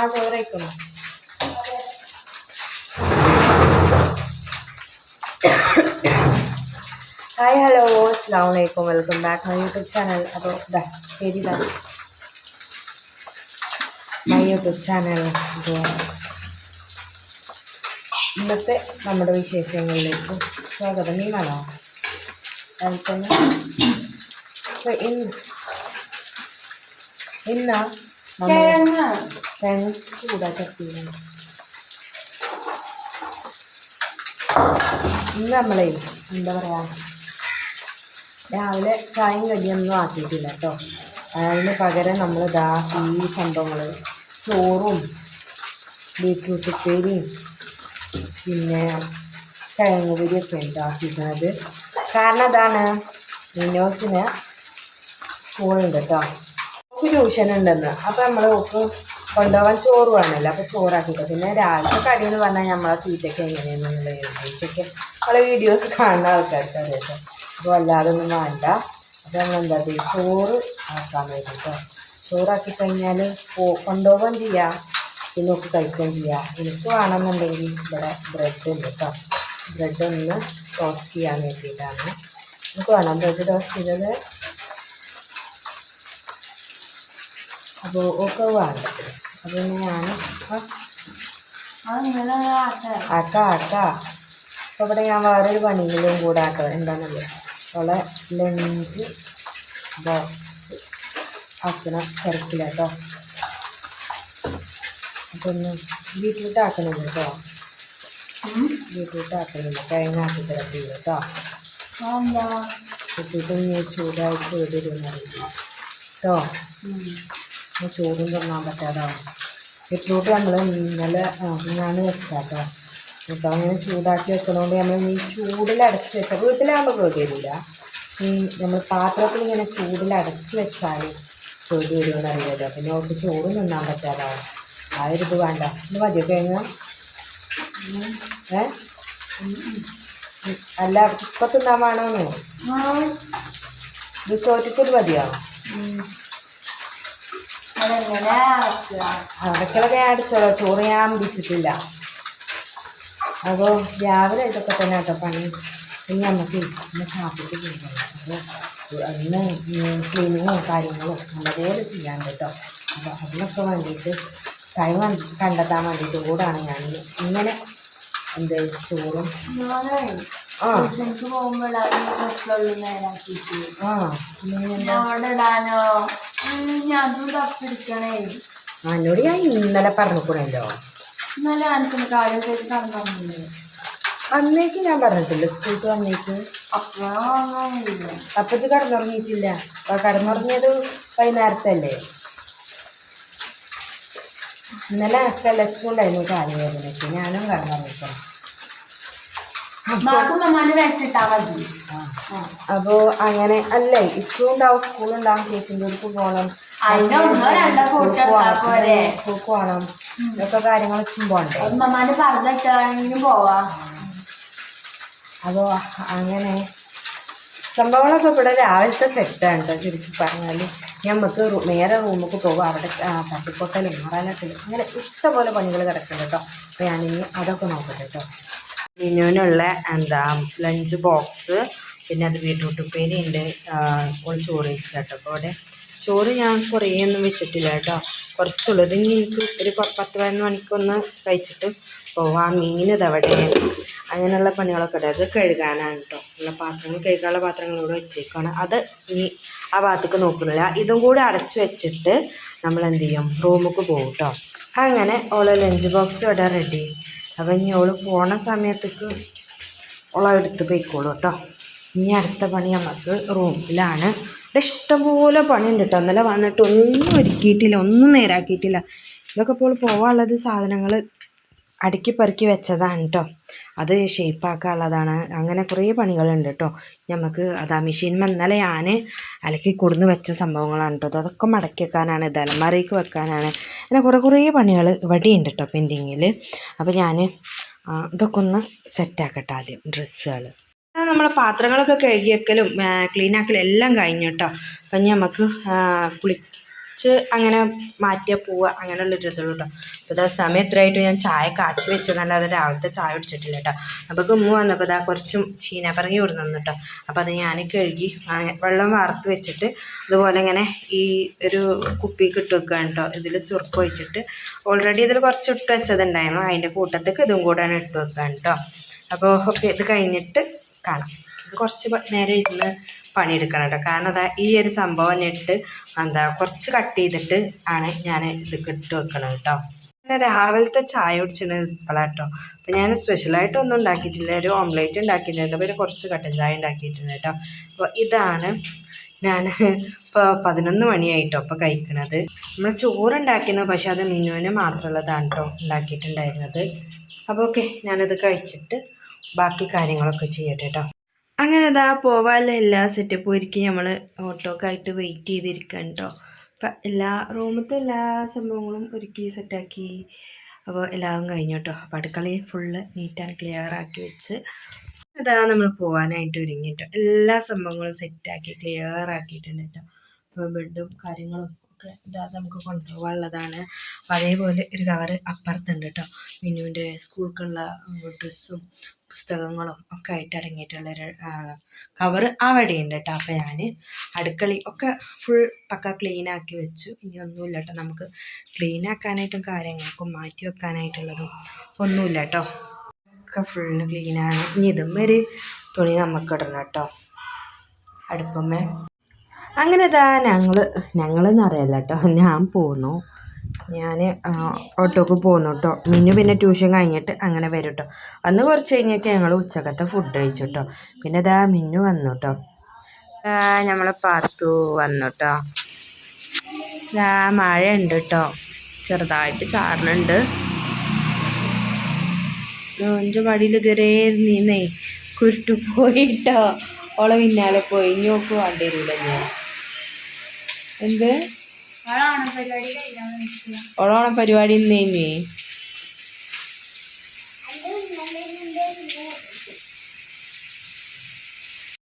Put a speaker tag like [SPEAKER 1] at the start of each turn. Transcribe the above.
[SPEAKER 1] ആ ചോറയ്ക്കുന്നു hi hello അസ്സാം വലൈക്കും welcome back my YouTube channel അപ്പോൾ ഇതാ ശരി ഇതാ മൈ യൂട്യൂബ് ചാനൽ ഇന്നത്തെ നമ്മുടെ വിശേഷങ്ങളിലേക്ക് സ്വാഗതം. വേണോ അതിൽ തന്നെ ഇന്ന് ഇന്നാ തേങ്ങ ചൂടാ ചട്ടിയിലാണ് ഇന്ന് നമ്മളെ എന്താ പറയുക രാവിലെ ചായയും കടിയൊന്നും ആക്കിയിട്ടില്ല കേട്ടോ. അതിന് പകരം നമ്മൾ ഇതാ ഈ സംഭവങ്ങൾ ചോറും ബീറ്റ്റൂട്ട് ഉപ്പേരിയും പിന്നെ കിഴങ്ങ് പൊരിയൊക്കെ ഉണ്ടാക്കിയിരിക്കുന്നത് കാരണം അതാണ് മിനോസിന് സ്കൂളുണ്ട് കേട്ടോ. ട്യൂഷൻ ഉണ്ടെന്ന്. അപ്പോൾ നമ്മൾ ഓക്ക് കൊണ്ടുപോകാൻ ചോറ് വേണമല്ലോ. അപ്പോൾ ചോറാക്കിക്കോ. പിന്നെ രാവിലത്തെ കടി എന്ന് പറഞ്ഞാൽ നമ്മളെ തീറ്റയ്ക്ക് എങ്ങനെയാണെന്നുള്ള ഉദ്ദേശിച്ചൊക്കെ നമ്മളെ വീഡിയോസ് കാണുന്ന ആൾക്കാർക്ക് അറിയാം അപ്പോൾ അല്ലാതെ ഒന്നും വേണ്ട. അപ്പോൾ നമ്മൾ എന്താ ചെയ്യുക ചോറ് ആക്കാൻ വേണ്ടി കേട്ടോ. ചോറാക്കി കഴിഞ്ഞാൽ പോ കൊണ്ടുപോകാൻ ചെയ്യാം. പിന്നെ ഒക്കെ കഴിക്കുകയും ചെയ്യാം. എനിക്ക് വേണമെന്നുണ്ടെങ്കിൽ ഇവിടെ ബ്രെഡ് ഉണ്ട് കേട്ടോ. ബ്രെഡ് ഒന്ന് ടോസ്റ്റ് ചെയ്യാൻ വേണ്ടിയിട്ടാണ്. എനിക്ക് വേണം. ബ്രെഡ് ടോസ്റ്റ് ചെയ്തത് അപ്പോൾ ഒക്കെ വേണ്ട അപ്പോൾ ഞാൻ ആക്ക ആക്ക അപ്പോൾ ഇവിടെ ഞാൻ വേറൊരു പണിയിലും കൂടെ ആക്കാം. എന്താണെന്നല്ലേ അവളെ ലഞ്ച് ബോക്സ് കേട്ടോ അപ്പോൾ ഒന്ന് ബീറ്റ്റൂട്ട് ആക്കണില്ല കേട്ടോ ബീറ്റ്റൂട്ട് ആക്കണില്ല. തേങ്ങ ആക്കി തിരക്കില്ല കേട്ടോ ബീറ്റ്റൂട്ട് ഇനി ചൂടായിട്ട് വരുമെന്നറിയില്ല കേട്ടോ ചോറും തിന്നാൻ പറ്റാതാവും. ബീറ്റ്റൂട്ട് നമ്മൾ ഇന്നലെ ഞാൻ വെച്ചാട്ടോ. ഇപ്പം അങ്ങനെ ചൂടാക്കി വെക്കണോണ്ട് നമ്മൾ ഈ ചൂടിൽ അടച്ച് വെച്ചാൽ വീട്ടിലാകുമ്പോൾ കേടില്ല ഈ നമ്മൾ പാത്രത്തിൽ ഇങ്ങനെ ചൂടിൽ അടച്ച് വെച്ചാൽ കേട് വരുമെന്ന് അറിയാമല്ലോ പിന്നെ അവർക്ക് ചോറ് തിന്നാൻ പറ്റാതാവും. ആ ഒരു ഇത് വേണ്ട. ഇത് മതിയോ കഴിഞ്ഞ ഏ? അല്ല ഇപ്പം തിന്നാൻ വേണമെന്നോ ഇത് ചോറ്റത്തിൽ മതിയോ? അടക്കളൊക്കെ അടിച്ചോളൂ. ചോറ് ഞാൻ പിടിച്ചിട്ടില്ല അപ്പോൾ രാവിലെ ഇതൊക്കെ തന്നെ കേട്ടോ പണി. ഇനി നമുക്ക് ഇന്ന് കാപ്പിക്ക് പോകണം. അപ്പോൾ അന്ന് ക്ലീനിങ്ങും കാര്യങ്ങളും നല്ലതേലും ചെയ്യാൻ കേട്ടോ. അപ്പോൾ അതിനൊക്കെ വേണ്ടിയിട്ട് ടൈം കണ്ടെത്താൻ വേണ്ടിയിട്ട് കൂടാണ് ഞാൻ. ഇങ്ങനെ എന്ത് ചോറും ആ.
[SPEAKER 2] പോകുമ്പോഴാണ്
[SPEAKER 1] ആ.
[SPEAKER 2] അവിടെ ഇടാനോ?
[SPEAKER 1] എന്നോട് ഞാൻ ഇന്നലെ പറഞ്ഞുകൂടല്ലോ
[SPEAKER 2] ഇന്നലെ
[SPEAKER 1] അന്നേക്ക് ഞാൻ പറഞ്ഞിട്ടില്ല സ്കൂൾക്ക് വന്നേക്ക്. അപ്പച്ച് കടന്നുറങ്ങിയിട്ടില്ല. അപ്പൊ കടന്നുറങ്ങിയത് വൈകുന്നേരത്തല്ലേ. ഇന്നലെ കിളച്ചുകൊണ്ടായിരുന്നു കാലുവേദനയ്ക്ക് ഞാനും കടന്നുറങ്ങിക്കണം അപ്പോൾ അങ്ങനെ അല്ലേ? ഇച്ചുണ്ടാവും സ്കൂളുണ്ടാവും ചേച്ചിന്റെ അടുത്ത് പോകണം സ്കൂൾക്ക് പോകണം ഇതൊക്കെ കാര്യങ്ങൾ ഇച്ചും പോകണ്ടേ
[SPEAKER 2] അത്
[SPEAKER 1] അങ്ങനെ സംഭവങ്ങളൊക്കെ ഇവിടെ രാവിലത്തെ സെറ്റാണ് കേട്ടോ ചുരുക്കി പറഞ്ഞാൽ നമുക്ക് നേരെ റൂമിലേക്ക് പോകും അവിടെ തട്ടിപ്പൊട്ടലും മാറാനൊക്കെ അങ്ങനെ ഇഷ്ടംപോലെ പണികൾ കിടക്കുന്നുണ്ട് കേട്ടോ. അപ്പോൾ ഞാനിനി അതൊക്കെ നോക്കട്ടെ കേട്ടോ. മിനുവിനുള്ള എന്താ ലഞ്ച് ബോക്സ് പിന്നെ അത് ബീട്രൂട്ട് ഉപ്പേരി ഉണ്ട്. ചോറ് വെച്ചില്ല കേട്ടോ അപ്പോൾ അവിടെ ചോറ് ഞാൻ കുറേ ഒന്നും വെച്ചിട്ടില്ല കേട്ടോ. കുറച്ചുള്ളൂ. ഇത് ഇനി എനിക്ക് ഒരു പത്ത് പതിനൊന്ന് മണിക്കൊന്ന് കഴിച്ചിട്ട് പോവാം. മീൻ അവിടെ. അങ്ങനെയുള്ള പണികളൊക്കെ ഉണ്ട്. അത് കഴുകാനാണ് കേട്ടോ. ഉള്ള പാത്രങ്ങൾ കഴുകാനുള്ള പാത്രങ്ങൾ ഇവിടെ വെച്ചേക്കാണ് അത് ഇനി ആ ഭാഗത്തേക്ക് നോക്കുന്നില്ല. ഇതും കൂടി അടച്ചു വെച്ചിട്ട് നമ്മൾ എന്ത് ചെയ്യും? റൂമുക്ക് പോകും കേട്ടോ. അങ്ങനെ ഓളെ ലഞ്ച് ബോക്സ് ഇവിടെ റെഡി അപ്പം ഇനി ഓൾ പോണ സമയത്തേക്ക് ഓളെ എടുത്ത് പോയിക്കോളൂ കേട്ടോ. ഇനി അടുത്ത പണി നമുക്ക് റൂമിലാണ്. ഇവിടെ ഇഷ്ടംപോലെ പണിയുണ്ട് കേട്ടോ. ഇന്നലെ വന്നിട്ട് ഒന്നും ഒരുക്കിയിട്ടില്ല ഒന്നും നേരാക്കിയിട്ടില്ല. ഇതൊക്കെ ഇപ്പോൾ പോകാനുള്ളത് സാധനങ്ങൾ അടുക്കി പെറുക്കി വെച്ചതാണ് കേട്ടോ അത് ഷേപ്പാക്കാനുള്ളതാണ് അങ്ങനെ കുറേ പണികളുണ്ട് കേട്ടോ നമുക്ക് അതാ മെഷീൻ ഇന്നലെ ഞാൻ അലക്കി കൊടുന്ന് വെച്ച സംഭവങ്ങളാണ് കേട്ടോ അതൊക്കെ മടക്കി വെക്കാനാണ് ഇത് വെക്കാനാണ്. അങ്ങനെ കുറേ കുറേ പണികൾ ഇവിടെയുണ്ട് കേട്ടോ പെൻഡിങ്ങിൽ അപ്പോൾ ഞാൻ ഇതൊക്കെ ഒന്ന് സെറ്റാക്കട്ടെ ആദ്യം ഡ്രസ്സുകൾ നമ്മൾ പാത്രങ്ങളൊക്കെ കഴുകിയക്കലും ക്ലീനാക്കലും എല്ലാം കഴിഞ്ഞു കേട്ടോ അപ്പം നമുക്ക് കുളി കുറച്ച് അങ്ങനെ മാറ്റിയാൽ പോവുക അങ്ങനെയുള്ളൊരു ഇതുള്ളൂ കേട്ടോ അപ്പോൾ ഇതാ സമയം ഞാൻ ചായ കാച്ചി വെച്ചതല്ലാതെ രാവിലത്തെ ചായ കുടിച്ചിട്ടില്ല കേട്ടോ അപ്പോൾ ഗുമ്മ വന്നപ്പോൾ ഇതാ കുറച്ച് ചീനപ്പറങ്ങി കൊടുന്നു കേട്ടോ അപ്പോൾ അത് ഞാൻ കഴുകി വെള്ളം വാർത്ത് വെച്ചിട്ട് അതുപോലെ ഇങ്ങനെ ഈ ഒരു കുപ്പി ഇട്ട് വെക്കുകയാണ് കേട്ടോ ഇതിൽ സുർക്ക ഒഴിച്ചിട്ട് ഓൾറെഡി ഇതിൽ കുറച്ച് ഇട്ട് വെച്ചതുണ്ടായിരുന്നു. അതിന്റെ കൂട്ടത്തേക്ക് ഇതും കൂടെയാണ് ഇട്ട് വെക്കാൻ കേട്ടോ അപ്പോൾ ഇത് കഴിഞ്ഞിട്ട് കാണാം. കുറച്ച് നേരം ഇരുന്ന് പണിയെടുക്കണം കേട്ടോ. കാരണം അതാ ഈ ഒരു സംഭവം ഇട്ട് എന്താ കുറച്ച് കട്ട് ചെയ്തിട്ട് ആണ് ഞാൻ ഇത് ഇട്ട് വെക്കണം കേട്ടോ. പിന്നെ രാവിലത്തെ ചായ കുടിച്ചിട്ട് ഇപ്പോഴാണ് കേട്ടോ. അപ്പോൾ ഞാൻ സ്പെഷ്യലായിട്ടൊന്നും ഉണ്ടാക്കിയിട്ടില്ല. ഒരു ഓംലേറ്റ് ഉണ്ടാക്കിയിട്ടുണ്ട്. പിന്നെ കുറച്ച് കട്ടൻ ചായ ഉണ്ടാക്കിയിട്ടുണ്ട് കേട്ടോ. അപ്പോൾ ഇതാണ് ഞാൻ ഇപ്പോൾ പതിനൊന്ന് മണിയായിട്ടോ അപ്പോൾ കഴിക്കണത്. നമ്മൾ ചോറ് ഉണ്ടാക്കിയിരുന്നു പക്ഷേ അത് മിനുവിന് മാത്രമുള്ളതാണ് കേട്ടോ ഉണ്ടാക്കിയിട്ടുണ്ടായിരുന്നത്. അപ്പോൾ ഓക്കെ ഞാനത് കഴിച്ചിട്ട് ബാക്കി കാര്യങ്ങളൊക്കെ ചെയ്യട്ടെ കേട്ടോ. അങ്ങനെ ഇതാ പോവാനുള്ള എല്ലാ സെറ്റപ്പും ഒരുക്കി നമ്മൾ ഓട്ടോക്കായിട്ട് വെയിറ്റ് ചെയ്തിരിക്കാൻ കേട്ടോ അപ്പം എല്ലാ റൂമത്തെ എല്ലാ സംഭവങ്ങളും ഒരുക്കി സെറ്റാക്കി അപ്പോൾ എല്ലാം കഴിഞ്ഞു കേട്ടോ അപ്പം അടുക്കളയിൽ ഫുള്ള് നീറ്റ് ആൻഡ് ക്ലിയർ ആക്കി വെച്ച് അതാ നമ്മൾ പോകാനായിട്ട് ഒരുങ്ങി കേട്ടോ എല്ലാ സംഭവങ്ങളും സെറ്റാക്കി ക്ലിയർ ആക്കിയിട്ടുണ്ട് കേട്ടോ അപ്പോൾ ബെഡും കാര്യങ്ങളും ഒക്കെ ഇതാ നമുക്ക് കൊണ്ടുപോകാനുള്ളതാണ്. അപ്പോൾ അതേപോലെ ഒരു കവർ അപ്പുറത്തുണ്ട് കേട്ടോ മിനുവിന്റെ സ്കൂൾക്കുള്ള ഡ്രസ്സും പുസ്തകങ്ങളും ഒക്കെ ആയിട്ട് അടങ്ങിയിട്ടുള്ളൊരു കവർ അവിടെ ഉണ്ട് കേട്ടോ അപ്പോൾ ഞാൻ അടുക്കളി ഒക്കെ ഫുൾ പക്ക ക്ലീൻ ആക്കി വെച്ചു. ഇനി ഒന്നുമില്ല കേട്ടോ നമുക്ക് ക്ലീൻ ആക്കാനായിട്ടും കാര്യങ്ങൾക്കും മാറ്റി വെക്കാനായിട്ടുള്ളതും ഒന്നുമില്ല കേട്ടോ ഒക്കെ ഫുള്ള് ക്ലീനാണ് ഇനി ഇതും ഒരു തുണി നമുക്ക് ഇടണം കേട്ടോ അടുപ്പമ്മേ. അങ്ങനെ ഇതാ ഞങ്ങൾ ഞങ്ങളെന്ന് അറിയാല്ല കേട്ടോ ഞാൻ പോന്നു. ഞാൻ ഓട്ടോക്ക് പോന്നു കേട്ടോ മിന്നു പിന്നെ ട്യൂഷൻ കഴിഞ്ഞിട്ട് അങ്ങനെ വരും കേട്ടോ അന്ന് കുറച്ച് കഴിഞ്ഞൊക്കെ ഞങ്ങൾ ഉച്ചക്കത്തെ ഫുഡ് കഴിച്ചു കേട്ടോ പിന്നെ ഇതാ മിന്നു വന്നു കേട്ടോ നമ്മൾ പാത്തു വന്നു കേട്ടോ ഇതാ മഴ ഉണ്ട് കേട്ടോ ചെറുതായിട്ട് ചാറിനുണ്ട് എന്റെ മടിയിൽ ഇതുവരെ നീന്നേ കുരുട്ടു പോയിട്ടോ ഓളെ പിന്നാലെ പോയി ഇനി ഓക്ക് വേണ്ടി വരില്ല ഞാൻ എന്ത് ഓളോണ പരിപാടി ഇന്ന് കഴിഞ്ഞേ